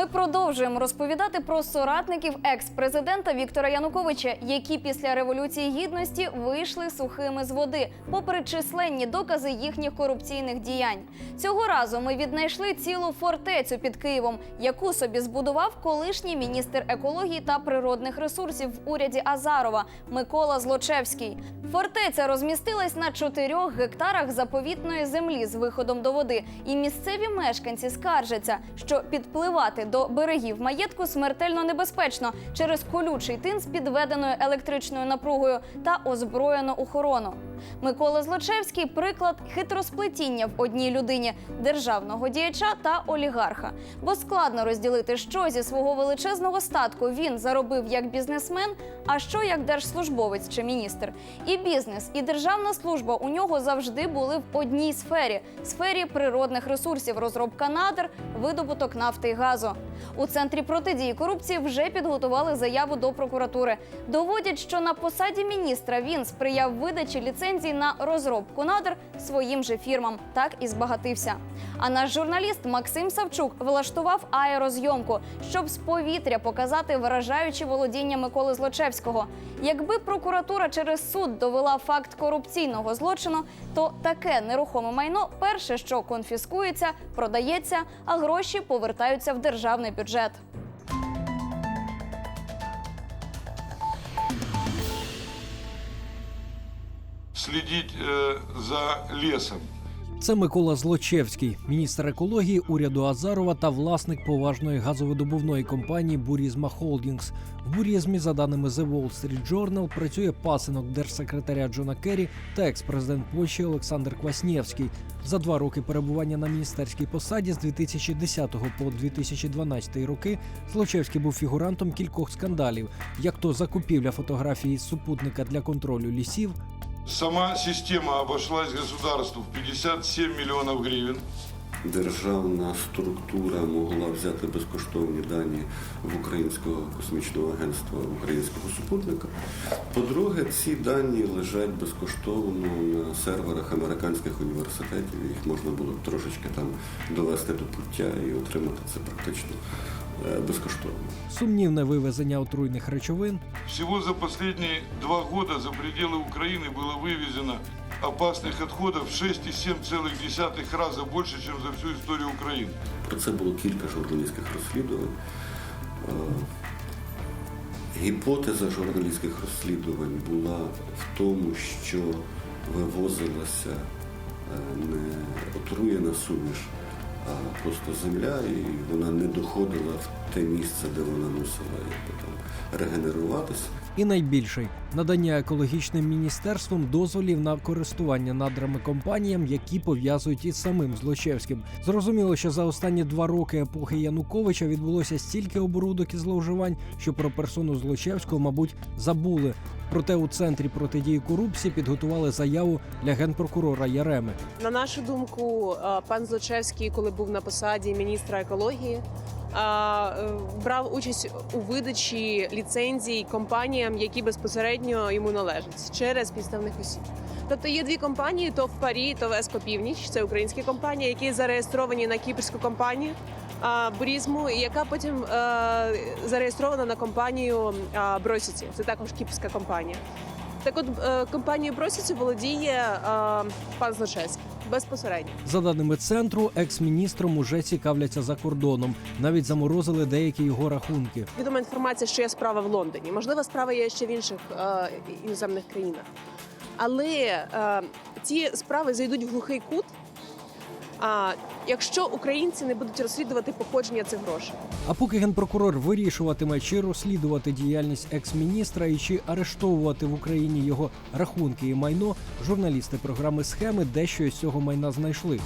Ми продовжуємо розповідати про соратників екс-президента Віктора Януковича, які після революції гідності вийшли сухими з води, попри численні докази їхніх корупційних діянь. Цього разу ми віднайшли цілу фортецю під Києвом, яку собі збудував колишній міністр екології та природних ресурсів в уряді Азарова Микола Злочевський. Фортеця розмістилась на чотирьох гектарах заповітної землі з виходом до води, і місцеві мешканці скаржаться, що підпливати до берегів маєтку смертельно небезпечно через колючий тин з підведеною електричною напругою та озброєну охорону. Микола Злочевський приклад хитросплетіння в одній людині державного діяча та олігарха. Бо складно розділити, що зі свого величезного статку він заробив як бізнесмен, а що як держслужбовець чи міністр. І бізнес, і державна служба у нього завжди були в одній сфері сфері природних ресурсів, розробка надр, видобуток нафти і газу. У центрі протидії корупції вже підготували заяву до прокуратури. Доводять, що на посаді міністра він сприяв видачі ліцензій на розробку надр своїм же фірмам. Так і збагатився. А наш журналіст Максим Савчук влаштував аерозйомку, щоб з повітря показати вражаючі володіння Миколи Злочевського. Якби прокуратура через суд довела факт корупційного злочину, то таке нерухоме майно перше, що конфіскується, продається, а гроші повертаються в державний бюджет. Следить э, за лесом. Це Микола Злочевський, міністр екології уряду Азарова та власник поважної газовидобувної компанії Бурізма Холдінгс. В бурізмі, за даними The Wall Street Journal, працює пасинок держсекретаря Джона Керрі та екс-президент Польщі Олександр Кваснєвський. За два роки перебування на міністерській посаді з 2010 по 2012 роки Злочевський був фігурантом кількох скандалів, як то закупівля фотографії з супутника для контролю лісів, Сама система обошлась государству в 57 миллионов гривен. Державна структура могла взяти безкоштовні дані в Українського космічного агентства українського супутника. По-друге, ці дані лежать безкоштовно на серверах американських університетів. Їх можна було трошечки там довести до пуття і отримати це практично безкоштовно. сумнівне вивезення отруйних речовин. Всего за последние два года за пределы Украины было вывезено опасных отходов в 6,7 раза больше, чем за всю историю Украины. Про це було кілька журналістських розслідувань. Е, Гіпотеза журналістських розслідувань була в тому, що вивозилася е, не отруєна суміш, а просто земля, і вона не доходила в те місце, де вона мусила там, регенеруватися. І найбільший надання екологічним міністерством дозволів на користування надрами компаніям, які пов'язують із самим Злочевським. Зрозуміло, що за останні два роки епохи Януковича відбулося стільки оборудок і зловживань, що про персону Злочевського, мабуть, забули. Проте у центрі протидії корупції підготували заяву для генпрокурора Яреми. На нашу думку, е, пан Злочевський, коли був на посаді міністра екології, брав участь у видачі ліцензій компаніям, які безпосередньо йому належать через підставних осіб. Тобто є дві компанії: то в Парі, то в Еско Північ. Це українські компанії, які зареєстровані на кіпрську компанію Бурізму, яка потім е, зареєстрована на компанію а, Бросіці. Це також кіпрська компанія. Так от е, компанією Бросіці володіє е, пан Злочевський безпосередньо. За даними центру, екс-міністром уже цікавляться за кордоном. Навіть заморозили деякі його рахунки. Відома інформація, що є справа в Лондоні. Можливо, справа є ще в інших е, іноземних країнах. Але е, ці справи зайдуть в глухий кут. А якщо українці не будуть розслідувати походження цих грошей, А поки генпрокурор вирішуватиме, чи розслідувати діяльність екс-міністра і чи арештовувати в Україні його рахунки і майно, журналісти програми схеми дещо із цього майна знайшли.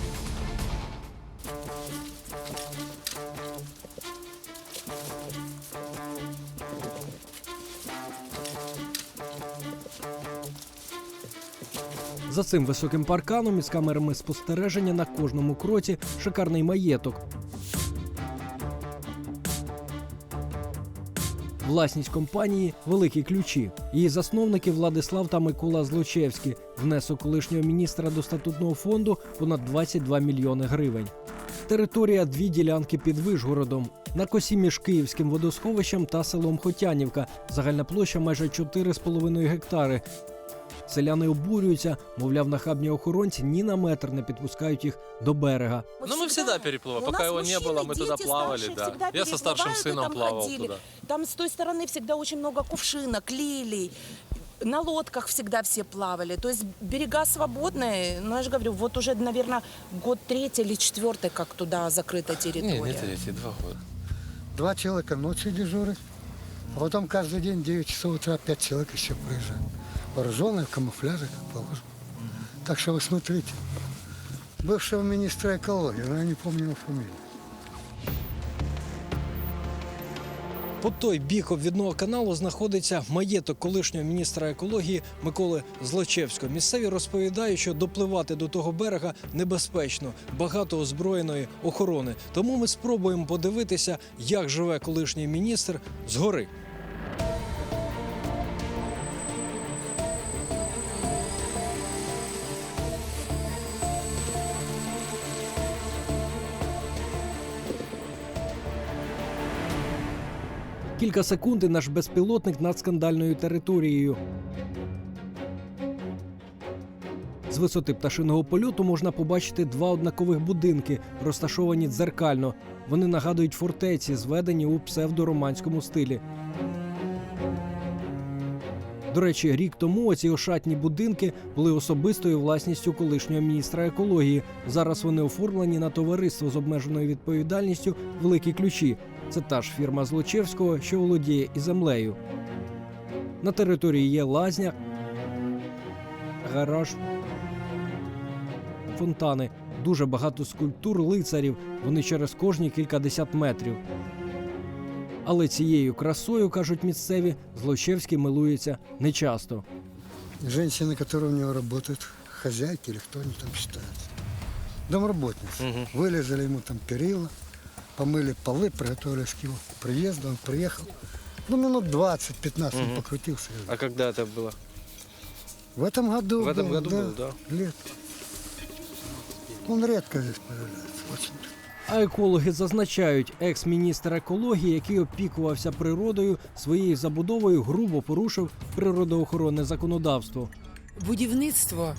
За цим високим парканом із камерами спостереження на кожному кроці шикарний маєток. Власність компанії великі ключі. Її засновники Владислав та Микола Злочевські. Внесок колишнього міністра до статутного фонду понад 22 мільйони гривень. Територія дві ділянки під Вишгородом. на косі між Київським водосховищем та селом Хотянівка. Загальна площа майже 4,5 гектари. Селяни обурюються, мовляв, нахабні охоронці ні на метр не підпускають їх до берега. Вот Ну, мы всегда переплывали. У Пока нас его не мужчины, было, мы туда дети плавали, старшие да. всегда Я со старшим переплывают и сыном там плавал ходили. туда. Там с той стороны всегда очень много кувшинок, лилий. На лодках всегда все плавали. То есть берега свободные. Но я же говорю, вот уже, наверное, год третий или четвертый, как туда закрыта Не, территория. не третий, два года. Два человека ночью дежурят, а потом каждый день 9 часов утра 5 человек еще приезжают. Вооруженные, в камуфляже, как положено. Так что вы смотрите. Бывшего министра экологии, но я не помню его фамилию. По той бік обвідного каналу знаходиться маєток колишнього міністра екології Миколи Злочевського. Місцеві розповідають, що допливати до того берега небезпечно, багато озброєної охорони. Тому ми спробуємо подивитися, як живе колишній міністр згори. Кілька секунд і наш безпілотник над скандальною територією. З висоти пташиного польоту можна побачити два однакових будинки, розташовані дзеркально. Вони нагадують фортеці, зведені у псевдороманському стилі. До речі, рік тому оці ошатні будинки були особистою власністю колишнього міністра екології. Зараз вони оформлені на товариство з обмеженою відповідальністю Великі ключі. Це та ж фірма Злочевського, що володіє і землею. На території є лазня, гараж, фонтани, дуже багато скульптур лицарів. Вони через кожні кількадесят метрів. Але цією красою, кажуть місцеві, Злочевський милується нечасто. Женщины, которые у него работают, хозяйки или кто они там считаются. Домработницы. Вылезали ему там перила, помыли полы, приготовились к его приезду. Он приехал. Ну, минут 20-15 он покрутился. и А когда это было? В этом году В этом был, году да, был, да? Лет. Он редко здесь появляется, очень редко. А екологи зазначають, екс-міністр екології, який опікувався природою, своєю забудовою грубо порушив природоохоронне законодавство. Будівництво е,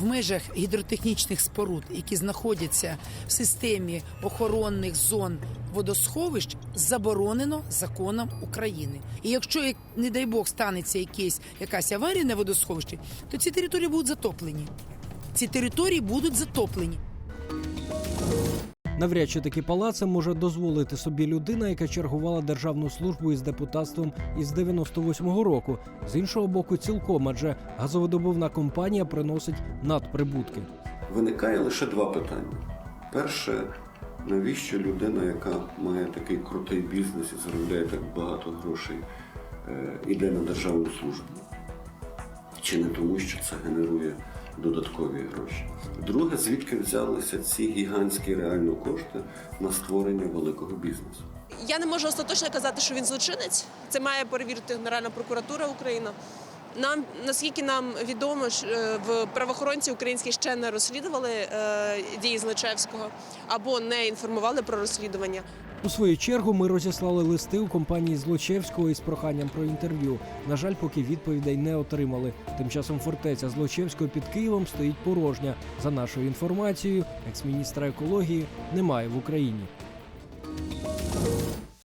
в межах гідротехнічних споруд, які знаходяться в системі охоронних зон водосховищ, заборонено законом України. І якщо, як, не дай Бог, станеться якесь, якась аварія на водосховищі, то ці території будуть затоплені. Ці території будуть затоплені. Навряд чи такі палаци може дозволити собі людина, яка чергувала державну службу із депутатством із 98-го року. З іншого боку, цілком, адже газовидобувна компанія приносить надприбутки. Виникає лише два питання. Перше, навіщо людина, яка має такий крутий бізнес і заробляє так багато грошей, е, іде на державну службу? Чи не тому, що це генерує додаткові гроші? Друге, звідки взялися ці гігантські реально кошти на створення великого бізнесу? Я не можу остаточно казати, що він злочинець. Це має перевірити Генеральна прокуратура України. Нам наскільки нам відомо, е, в правоохоронці українські ще не розслідували е, дії Злочевського або не інформували про розслідування. У свою чергу ми розіслали листи у компанії Злочевського із проханням про інтерв'ю. На жаль, поки відповідей не отримали. Тим часом фортеця Злочевського під Києвом стоїть порожня. За нашою інформацією, екс-міністра екології немає в Україні.